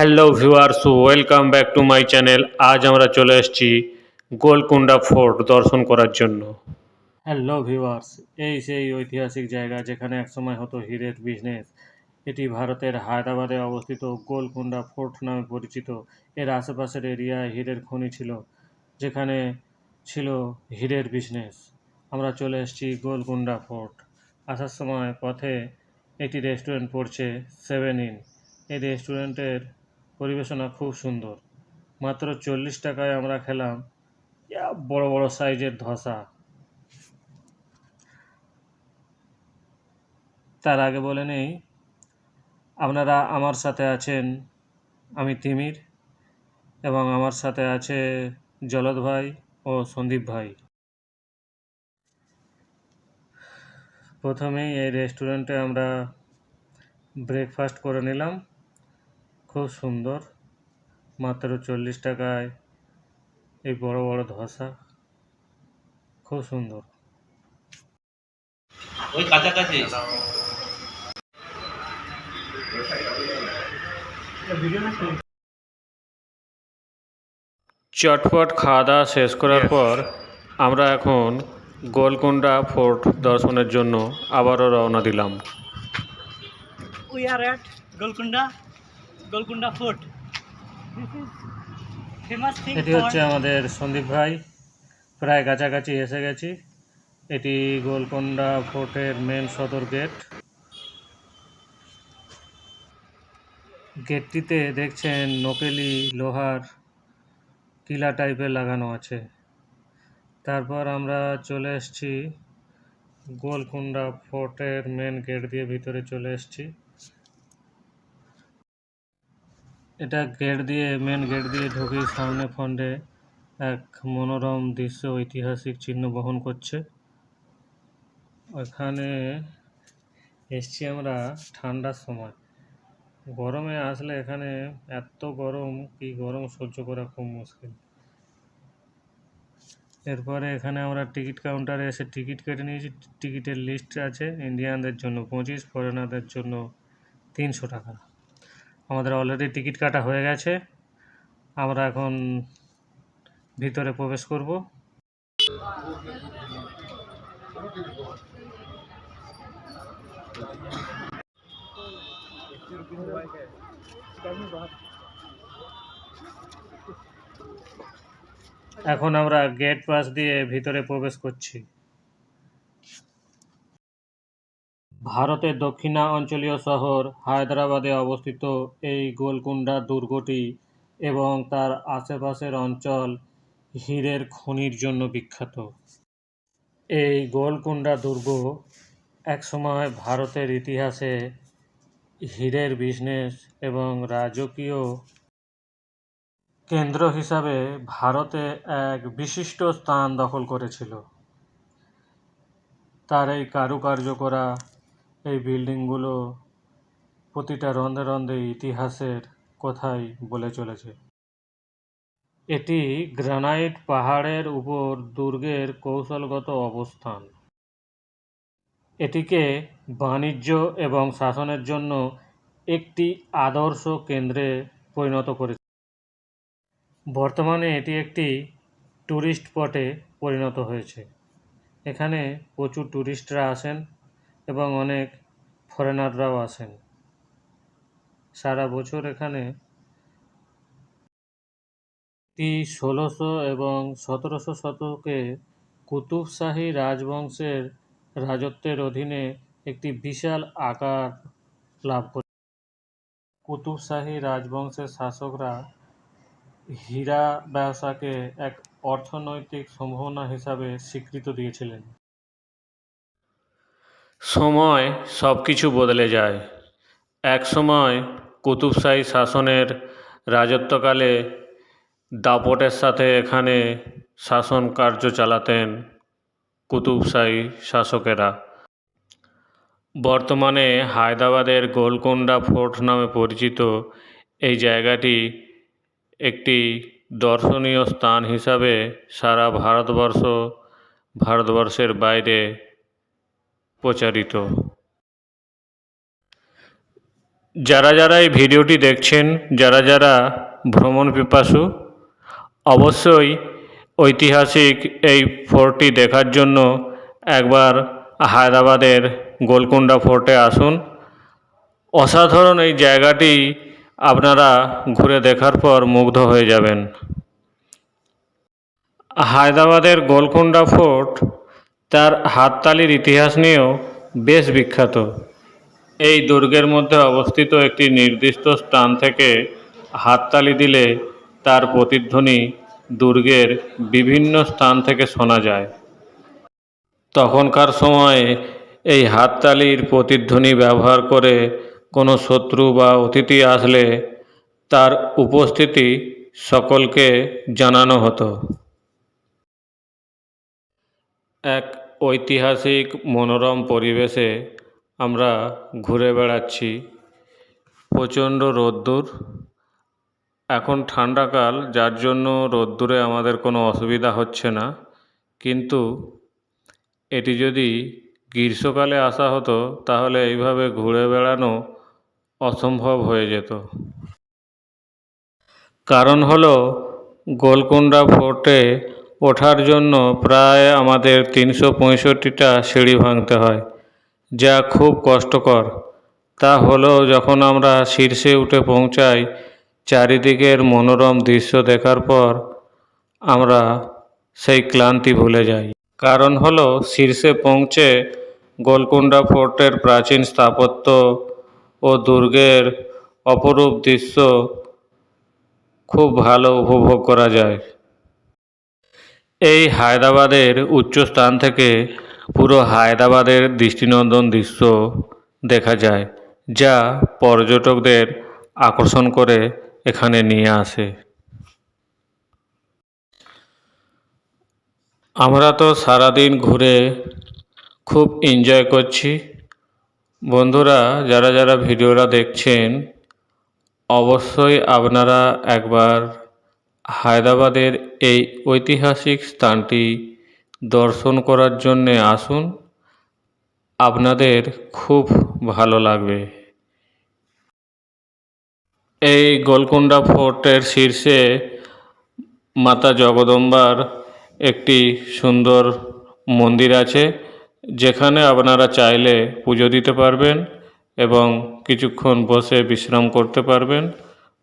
Hello viewers welcome back to my channel আজ আমরা চলে এসেছি গোলকুন্ডা ফোর্ট দর্শন করার জন্য। হ্যালো ভিউয়ার্স এই সেই ঐতিহাসিক জায়গা যেখানে একসময় হতো হীরের বিজনেস এটি ভারতের হায়দ্রাবাদে অবস্থিত গোলকুন্ডা ফোর্ট নামে পরিচিত। এর আশেপাশের এরিয়ায় হীরের খনি ছিল, যেখানে ছিল হীরের বিজনেস আমরা চলে এসেছি গোলকুন্ডা ফোর্ট। আসার সময় পথে একটি রেস্টুরেন্ট পড়ছে সেভেন ইন এই রেস্টুরেন্টের পরিবেশনা খুব সুন্দর। মাত্র চল্লিশ টাকায় আমরা খেলাম। বড় বড় সাইজের ধসা। তার আগে বলে নেই, আপনারা আমার সাথে আছেন আমি তিমির এবং আমার সাথে আছে জলদ ভাই ও সন্দীপ ভাই। প্রথমেই এই রেস্টুরেন্টে আমরা ব্রেকফাস্ট করে নিলাম। খুব সুন্দর। মাত্র চল্লিশ টাকায় এই বড় বড় ধসা। খুব সুন্দর। ওই কাছাকাছি। চটপট খাওয়া দাওয়া শেষ করার পর আমরা এখন গোলকুন্ডা ফোর্ট দর্শনের জন্য আবারও রওনা দিলাম। Are at Golconda, Famous thing এটি হচ্ছে আমাদের সন্দীপ ভাই। প্রায় কাছাকাছি এসে গেছি। এটি গোলকোন্ডা ফোর্টের মেন সদর গেট গেটটিতে দেখছেন নকেলি লোহার কিলা টাইপের লাগানো আছে। তারপর আমরা চলে এসেছি। গোলকুন্ডা ফোর্টের মেন গেট দিয়ে ভিতরে চলে এসেছি। এটা গেট দিয়ে মেন গেট দিয়ে ঢুকেই সামনে ফন্ডে এক মনোরম দৃশ্য, ঐতিহাসিক চিহ্ন বহন করছে। ওখানে এসছি আমরা ঠান্ডার সময়। গরমে আসলে এখানে এত গরম, কি গরম সহ্য করা খুব মুশকিল। এরপরে এখানে আমরা টিকিট কাউন্টারে এসে টিকিট কেটে নিয়েছি। টিকিটের লিস্ট আছে ইন্ডিয়ানদের জন্য পঁচিশ ফরেনারদের জন্য তিনশো টাকা। আমাদের অলরেডি টিকিট কাটা হয়ে গেছে। আমরা এখন ভিতরে প্রবেশ করব। এখন আমরা গেট পাস দিয়ে ভিতরে প্রবেশ করছি। ভারতের দক্ষিণা অঞ্চলীয় শহর হায়দ্রাবাদে অবস্থিত এই গোলকুন্ডা দুর্গটি এবং তার আশেপাশের অঞ্চল হীরের খনির জন্য বিখ্যাত। এই গোলকুন্ডা দুর্গ একসময় ভারতের ইতিহাসে হীরের বিজনেস এবং রাজকীয় কেন্দ্র হিসাবে ভারতে এক বিশিষ্ট স্থান দখল করেছিল। তার এই কারুকার্য করা এই বিল্ডিংগুলো প্রতিটা রন্ধে রন্ধে ইতিহাসের কথাই বলে চলেছে। এটি গ্রানাইট পাহাড়ের উপর দুর্গের কৌশলগত অবস্থান। এটিকে বাণিজ্য এবং শাসনের জন্য একটি আদর্শ কেন্দ্রে পরিণত করেছে। বর্তমানে এটি একটি ট্যুরিস্ট স্পটে পরিণত হয়েছে। এখানে প্রচুর ট্যুরিস্টরা আসেন। এবং অনেক ফরেনাররাও আসেন সারা বছর এখানে ষোলোশো এবং সতেরোশো শতকে কুতুবশাহী রাজবংশের রাজত্বের অধীনে একটি বিশাল আকার লাভ করে। কুতুবশাহী রাজবংশের শাসকরা হীরা ব্যবসাকে এক অর্থনৈতিক সম্ভাবনা হিসাবে স্বীকৃত দিয়েছিলেন। সময় সব কিছু বদলে যায়। এক সময় কুতুবশাহী শাসনের রাজত্বকালে দাপটের সাথে এখানে শাসন কার্য চালাতেন কুতুবশাহী শাসকেরা। বর্তমানে হায়দ্রাবাদের গোলকোন্ডা ফোর্ট নামে পরিচিত এই জায়গাটি একটি দর্শনীয় স্থান হিসাবে সারা ভারতবর্ষ, ভারতবর্ষের বাইরে প্রচারিত। যারা যারা এই ভিডিওটি দেখছেন, যারা যারা ভ্রমণ পিপাসু, অবশ্যই ঐতিহাসিক এই ফোর্টটি দেখার জন্য একবার হায়দ্রাবাদের গোলকুন্ডা ফোর্টে আসুন। অসাধারণ এই জায়গাটি আপনারা ঘুরে দেখার পর মুগ্ধ হয়ে যাবেন। হায়দ্রাবাদের গোলকুন্ডা ফোর্ট তার হাততালির ইতিহাস নিয়েও বেশ বিখ্যাত। এই দুর্গের মধ্যে অবস্থিত একটি নির্দিষ্ট স্থান থেকে হাততালি দিলে তার প্রতিধ্বনি দুর্গের বিভিন্ন স্থান থেকে শোনা যায়। তখনকার সময়ে এই হাততালির প্রতিধ্বনি ব্যবহার করে কোনো শত্রু বা অতিথি আসলে তার উপস্থিতি সকলকে জানানো হতো। এক ঐতিহাসিক মনোরম পরিবেশে আমরা ঘুরে বেড়াচ্ছি। প্রচণ্ড রোদ্দুর। এখন ঠান্ডাকাল, যার জন্য রোদ্দুরে আমাদের কোনো অসুবিধা হচ্ছে না। কিন্তু এটি যদি গ্রীষ্মকালে আসা হতো, তাহলে এইভাবে ঘুরে বেড়ানো অসম্ভব হয়ে যেত। কারণ হলো, গোলকুন্ডা ফোর্টে ওঠার জন্য প্রায় আমাদের তিনশো পঁয়ষট্টিটা সিঁড়ি ভাঙতে হয়, যা খুব কষ্টকর। তা হলেও যখন আমরা শীর্ষে উঠে পৌঁছাই, চারিদিকের মনোরম দৃশ্য দেখার পর আমরা সেই ক্লান্তি ভুলে যাই। কারণ হলো, শীর্ষে পৌঁছে গোলকুন্ডা ফোর্টের প্রাচীন স্থাপত্য ও দুর্গের অপরূপ দৃশ্য খুব ভালো উপভোগ করা যায়। এই হায়দ্রাবাদের উচ্চ স্থান থেকে পুরো হায়দ্রাবাদের দৃষ্টিনন্দন দৃশ্য দেখা যায়, যা পর্যটকদের আকর্ষণ করে এখানে নিয়ে আসে। আমরা তো সারাদিন ঘুরে খুব এনজয় করছি। বন্ধুরা, যারা যারা ভিডিওটা দেখছেন, অবশ্যই আপনারা একবার হায়দ্রাবাদের এই ঐতিহাসিক স্থানটি দর্শন করার জন্যে আসুন। আপনাদের খুব ভালো লাগবে। এই গোলকুন্ডা ফোর্টের শীর্ষে মাতা জগদম্বার একটি সুন্দর মন্দির আছে, যেখানে আপনারা চাইলে পুজো দিতে পারবেন এবং কিছুক্ষণ বসে বিশ্রাম করতে পারবেন।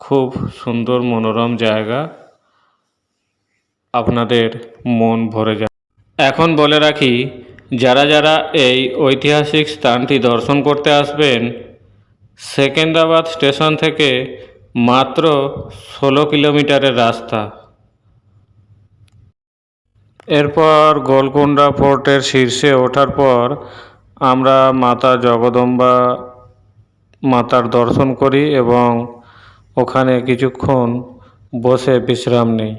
খুব সুন্দর মনোরম জায়গা। আপনাদের মন ভরে যায়। এখন বলে রাখি, যারা যারা এই ঐতিহাসিক স্থানটি দর্শন করতে আসবেন, সেকেন্দ্রাবাদ স্টেশন থেকে মাত্র ষোলো কিলোমিটারের রাস্তা। এরপর গোলকুন্ডা ফোর্টের শীর্ষে ওঠার পর আমরা মাতা জগদম্বা মাতার দর্শন করি এবং ওখানে কিছুক্ষণ বসে বিশ্রাম নেই।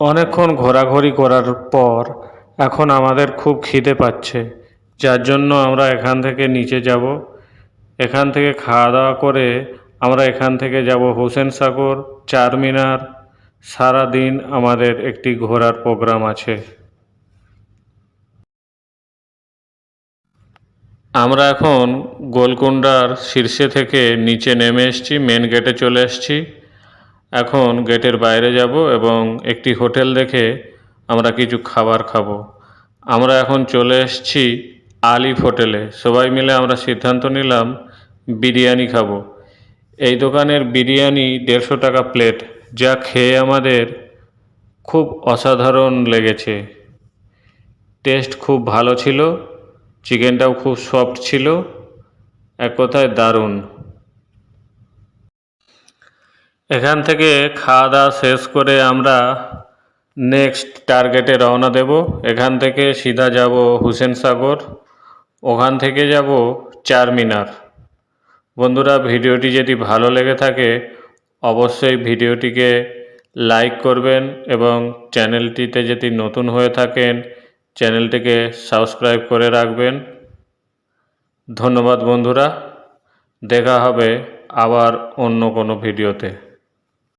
অনেকক্ষণ ঘোরাঘুরি করার পর এখন আমাদের খুব খিদে পাচ্ছে। যার জন্য আমরা এখান থেকে নিচে যাব। এখান থেকে খাওয়া দাওয়া করে আমরা এখান থেকে যাব হোসেন সাগর, চারমিনার। সারাদিন আমাদের একটি ঘোরার প্রোগ্রাম আছে। আমরা এখন গোলকুন্ডার শীর্ষে থেকে নিচে নেমে এসেছি মেন গেটে চলে এসেছি। এখন গেটের বাইরে যাব এবং একটি হোটেল দেখে আমরা কিছু খাবার খাব। আমরা এখন চলে এসেছি আলিফ হোটেলে। সবাই মিলে আমরা সিদ্ধান্ত নিলাম বিরিয়ানি খাব। এই দোকানের বিরিয়ানি দেড়শো টাকা প্লেট, যা খেয়ে আমাদের খুব অসাধারণ লেগেছে। টেস্ট খুব ভালো ছিল, চিকেনটাও খুব সফট ছিল, এক কথায় দারুণ। এখান থেকে খাওয়া দাওয়া শেষ করে আমরা নেক্সট টার্গেটে রওনা দেব। এখান থেকে সিধা যাব হুসেন সাগর। ওখান থেকে যাব চারমিনার। বন্ধুরা, ভিডিওটি যদি ভালো লেগে থাকে, অবশ্যই ভিডিওটিকে লাইক করবেন এবং চ্যানেলটিতে যদি নতুন হয়ে থাকেন, চ্যানেলটিকে সাবস্ক্রাইব করে রাখবেন। ধন্যবাদ বন্ধুরা। দেখা হবে আবার অন্য কোনো ভিডিওতে।